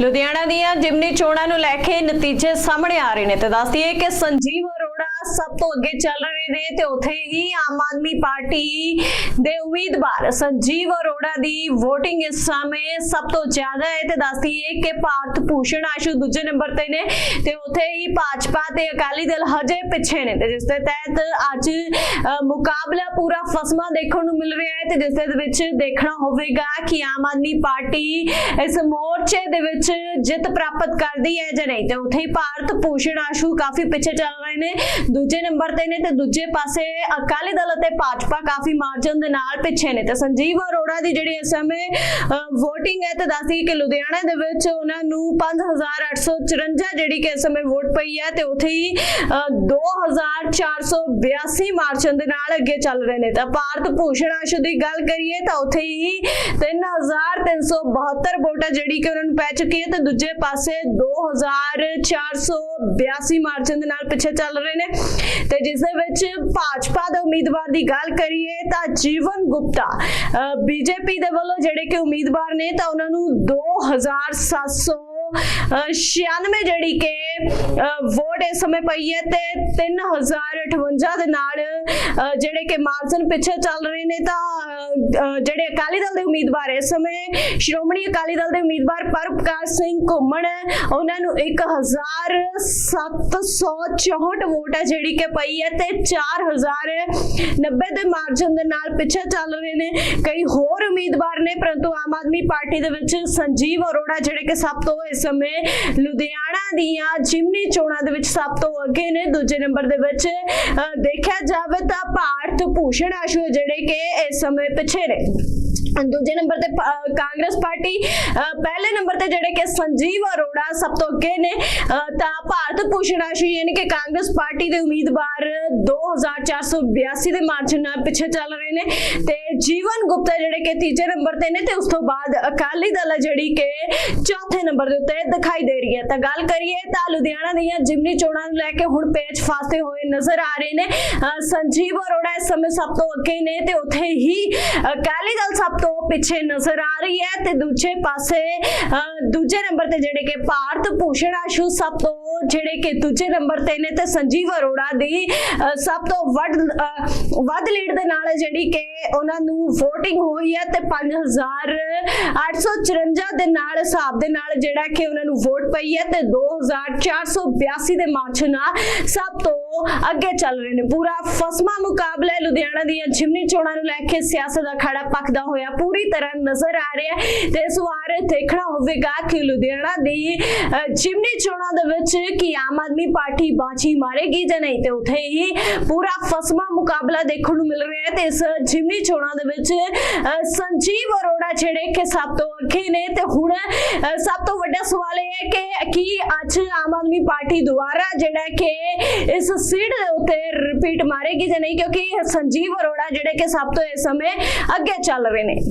ਲੁਧਿਆਣਾ ਦੀਆਂ ਜਿਮਨੀ ਚੋਣਾਂ ਨੂੰ ਲੈ ਕੇ ਨਤੀਜੇ ਸਾਹਮਣੇ ਆ ਰਹੇ ਨੇ। ਤੇ ਦੱਸ ਦਈਏ ਕਿ ਸੰਜੀਵ ਸਭ ਤੋਂ ਅੱਗੇ ਚੱਲ ਰਹੇ ਨੇ ਤੇ ਉੱਥੇ ਹੀ ਆਮ ਆਦਮੀ ਪਾਰਟੀ ਦੇ ਉਮੀਦਵਾਰ ਸੰਜੀਵ ਅਰੋੜਾ ਦੀ VOTING ਇਸ ਸਮੇਂ ਸਭ ਤੋਂ ਜ਼ਿਆਦਾ ਹੈ ਤੇ ਦੱਸ ਦਈਏ ਕਿ ਭਾਰਤ ਭੂਸ਼ਣ ਆਸ਼ੂ ਦੂਜੇ ਨੰਬਰ ਤੇ ਨੇ ਤੇ ਉੱਥੇ ਹੀ ਭਾਜਪਾ ਤੇ ਅਕਾਲੀ ਦਲ ਹਜੇ ਪਿੱਛੇ ਨੇ ਤੇ ਜਿਸ ਦੇ ਤਹਿਤ ਅੱਜ ਮੁਕਾਬਲਾ ਪੂਰਾ ਫਸਮਾ ਦੇਖਣ ਨੂੰ ਮਿਲ ਰਿਹਾ ਹੈ ਤੇ ਜਿਸ ਦੇ ਵਿੱਚ ਦੇਖਣਾ ਹੋਵੇਗਾ ਕਿ ਆਮ ਆਦਮੀ ਪਾਰਟੀ ਇਸ ਮੋਰਚੇ ਦੇ ਵਿੱਚ ਜਿੱਤ ਪ੍ਰਾਪਤ ਕਰਦੀ ਹੈ ਜਾਂ ਨਹੀਂ ਤੇ ਉੱਥੇ ਹੀ ਭਾਰਤ ਭੂਸ਼ਣ ਆਸ਼ੂ ਕਾਫੀ ਪਿੱਛੇ ਚੱਲ ਰਹੇ ਨੇ। ਦੂਜੇ ਨੰਬਰ ਤੇ ਨੇ ਤੇ ਦੂਜੇ ਪਾਸੇ ਅਕਾਲੀ ਦਲ ਅਤੇ ਭਾਜਪਾ ਕਾਫੀ ਮਾਰਜਨ ਦੇ ਨਾਲ ਪਿੱਛੇ ਨੇ। ਤੇ ਸੰਜੀਵ ਅਰੋੜਾ ਦੀ ਜਿਹੜੀ ਇਸ ਸਮੇਂ VOTING ਹੈ ਤੇ ਦੱਸਦੀ ਕਿ ਲੁਧਿਆਣਾ ਦੇ ਵਿੱਚ ਉਹਨਾਂ ਨੂੰ 5854 ਜਿਹੜੀ ਕਿ ਇਸ ਸਮੇਂ ਵੋਟ ਪਈ ਹੈ ਤੇ ਉੱਥੇ ਹੀ ਅ, 2482 ਮਾਰਜਨ ਦੇ ਨਾਲ ਅੱਗੇ ਚੱਲ ਰਹੇ ਨੇ। ਤਾਂ ਭਾਰਤ ਭੂਸ਼ਣ ਆਸ਼ੂ ਦੀ ਗੱਲ ਕਰੀਏ ਤਾਂ ਉੱਥੇ ਹੀ 3372 ਵੋਟਾਂ ਜਿਹੜੀ ਕਿ ਉਹਨਾਂ ਨੂੰ ਪੈ ਚੁੱਕੀ ਹੈ ਤੇ ਦੂਜੇ ਪਾਸੇ 2482 ਮਾਰਜਨ ਦੇ ਨਾਲ ਪਿੱਛੇ ਚੱਲ ਰਹੇ ਨੇ। ਤੇ ਜਿਸ ਦੇ ਵਿੱਚ ਭਾਜਪਾ ਦੇ ਉਮੀਦਵਾਰ ਦੀ ਗੱਲ ਕਰੀਏ ਤਾਂ ਜੀਵਨ ਗੁਪਤਾ ਬੀਜੇਪੀ ਦੇ ਵੱਲੋਂ ਜਿਹੜੇ ਕਿ ਉਮੀਦਵਾਰ ਨੇ ਤਾਂ ਉਹਨਾਂ ਨੂੰ 2700 96 ਜਿਹੜੀ ਕਿ ਵੋਟ ਇਸ ਸਮੇਂ ਪਈ ਹੈ ਤੇ 3058 ਦੇ ਨਾਲ ਜਿਹੜੇ ਕਿ ਮਾਰਜਨ ਪਿੱਛੇ ਚੱਲ ਰਹੇ ਨੇ ਤਾਂ ਜਿਹੜੇ ਅਕਾਲੀ ਦਲ ਦੇ ਉਮੀਦਵਾਰ ਇਸ ਸਮੇਂ, ਸ਼੍ਰੋਮਣੀ ਅਕਾਲੀ ਦਲ ਦੇ ਉਮੀਦਵਾਰ ਪਰਪਕਾਰ ਸਿੰਘ ਘੁੰਮਣ ਉਹਨਾਂ ਨੂੰ 1764 ਵੋਟ ਹੈ ਜਿਹੜੀ ਕਿ ਪਈ ਹੈ ਤੇ 4090 ਦੇ ਮਾਰਜਨ ਦੇ ਨਾਲ ਪਿੱਛੇ ਚੱਲ ਰਹੇ ਨੇ। ਕਈ ਹੋਰ ਉਮੀਦਵਾਰ ਨੇ, ਪਰੰਤੂ ਆਮ ਆਦਮੀ ਪਾਰਟੀ ਦੇ ਵਿੱਚ ਸੰਜੀਵ ਅਰੋੜਾ, ਜਿਹੜੇ ਕਿ ਸਭ ਤੋਂ ਇਸ ਸਮੇਂ ਲੁਧਿਆਣਾ ਦੀਆਂ ਜਿਮਨੀ ਚੋਣਾਂ ਦੇ ਵਿੱਚ ਸਭ ਤੋਂ ਅੱਗੇ ਨੇ, ਦੂਜੇ ਨੰਬਰ ਦੇ ਵਿੱਚ ਦੇਖਿਆ ਜਾਵੇ ਤਾਂ ਭਾਰਤ ਭੂਸ਼ਣ ਆਸ਼ੂ ਜਿਹੜੇ ਕਿ ਇਸ ਸਮੇਂ ਪਿੱਛੇ ਨੇ। ਦੂਜੇ ਨੰਬਰ ਤੇ ਕਾਂਗਰਸ ਪਾਰਟੀ ਅਹ ਪਹਿਲੇ ਨੰਬਰ ਤੇ ਜਿਹੜੇ ਕਿ ਸੰਜੀਵ ਅਰੋੜਾ ਸਭ ਤੋਂ ਅੱਗੇ ਨੇ ਤਾਂ ਭਾਰਤ ਭੂਸ਼ਣ ਆਸ਼ੂ ਯਾਨੀ ਕਿ ਕਾਂਗਰਸ ਪਾਰਟੀ ਦੇ ਉਮੀਦਵਾਰ 2482 ਦੇ ਮਾਰਜਨ ਨਾਲ ਪਿੱਛੇ ਚੱਲ ਰਹੇ ਨੇ ਤੇ ਜੀਵਨ ਗੁਪਤਾ ਜਿਹੜੇ ਕਿ ਤੀਜੇ ਨੰਬਰ ਤੇ ਨੇ ਤੇ ਉਸ ਤੋਂ ਬਾਅਦ ਅਕਾਲੀ ਦਲ ਜਿਹੜੀ ਕਿ ਚੌਥੇ ਨੰਬਰ ਦੇ ਉੱਤੇ ਦਿਖਾਈ ਦੇ ਰਹੀ ਹੈ। ਤਾਂ ਗੱਲ ਕਰੀਏ ਤਾਂ ਲੁਧਿਆਣਾ ਦੀਆਂ ਜਿਮਨੀ ਚੋਣਾਂ ਨੂੰ ਲੈ ਕੇ ਹੁਣ ਪੇਚ ਫਾਸਤੇ ਹੋਏ ਨਜ਼ਰ ਆ ਰਹੇ ਨੇ। ਸੰਜੀਵ ਅਰੋੜਾ ਇਸ ਸਮੇਂ ਸਭ ਤੋਂ ਅੱਗੇ ਨੇ ਤੇ ਉੱਥੇ ਹੀ ਅਕਾਲੀ ਦਲ ਸਭ ਤੋਂ ਪਿੱਛੇ ਨਜ਼ਰ ਆ ਰਹੀ ਹੈ ਤੇ ਦੂਜੇ ਪਾਸੇ ਅਹ, ਦੂਜੇ ਨੰਬਰ ਤੇ ਜਿਹੜੇ ਕਿ ਭਾਰਤ ਭੂਸ਼ਣ ਆਸ਼ੂ ਸਭ ਤੋਂ ਜਿਹੜੇ ਕਿ ਦੂਜੇ ਨੰਬਰ ਤੇ ਨੇ ਤੇ ਸੰਜੀਵ ਅਰੋੜਾ ਦੀ ਸਭ ਤੋਂ ਵੱਧ ਅਹ, ਵੱਧ ਲੀਡ ਦੇ ਨਾਲ ਜਿਹੜੀ ਕਿ ਉਹਨਾਂ ਨੂੰ VOTING ਹੋਈ ਹੈ ਤੇ 5854 ਦੇ ਨਾਲ, ਹਿਸਾਬ ਦੇ ਨਾਲ ਜਿਹੜਾ ਕਿ ਉਹਨਾਂ ਨੂੰ ਵੋਟ ਪਈ ਹੈ ਤੇ 2482 ਦੇ ਮਾਰਜਨ ਨਾਲ ਸਭ ਤੋਂ ਅੱਗੇ ਚੱਲ ਰਹੇ ਨੇ। ਪੂਰਾ ਫਸਮਾ ਮੁਕਾਬਲਾ ਲੁਧਿਆਣਾ ਦੀਆਂ ਜਿਮਨੀ ਚੋਣਾਂ ਨੂੰ ਲੈ ਕੇ ਸਿਆਸਤ ਦਾ ਖੜਾ ਪੱਕਦਾ ਹੋਇਆ ਪੂਰੀ ਤਰ੍ਹਾਂ ਨਜ਼ਰ ਆ ਰਿਹਾ ਹੈ। ਤੇ ਇਸ ਵਾਰ ਦੇਖਣਾ ਹੋਵੇਗਾ ਕਿ ਲੁਧਿਆਣਾ ਦੀ ਜਿਮਨੀ ਚੋਣਾਂ ਦੇ ਵਿੱਚ ਕੀ ਆਮ ਆਦਮੀ ਪਾਰਟੀ ਬਾਜੀ ਮਾਰੇਗੀ ਜਾਂ ਨਹੀਂ। ਤੇ ਉੱਥੇ ਹੀ ਪੂਰਾ ਫਸਮਾ ਮੁਕਾਬਲਾ ਦੇਖਣ ਨੂੰ ਮਿਲ ਰਿਹਾ ਹੈ ਤੇ ਇਸ ਜਿਮਨੀ ਚੋਣਾਂ ਦੇ ਵਿੱਚ ਸੰਜੀਵ ਅਰੋੜਾ ਜਿਹੜੇ ਕਿ ਸਭ ਤੋਂ ਅੱਗੇ ਨੇ ਤੇ ਹੁਣ ਸਭ ਤੋਂ ਵੱਡਾ ਸਵਾਲ ਇਹ ਹੈ ਕਿ ਕੀ ਅੱਜ ਆਮ ਆਦਮੀ ਪਾਰਟੀ ਦੁਆਰਾ ਜਿਹੜਾ ਕਿ ਇਸ ਸੀਟ ਦੇ ਉੱਤੇ ਰਿਪੀਟ ਮਾਰੇਗੀ ਜਾਂ ਨਹੀਂ? ਕਿਉਂਕਿ ਸੰਜੀਵ ਅਰੋੜਾ ਜਿਹੜੇ ਕਿ ਸਭ ਤੋਂ ਇਸ ਸਮੇਂ ਅੱਗੇ ਚੱਲ ਰਹੇ ਨੇ।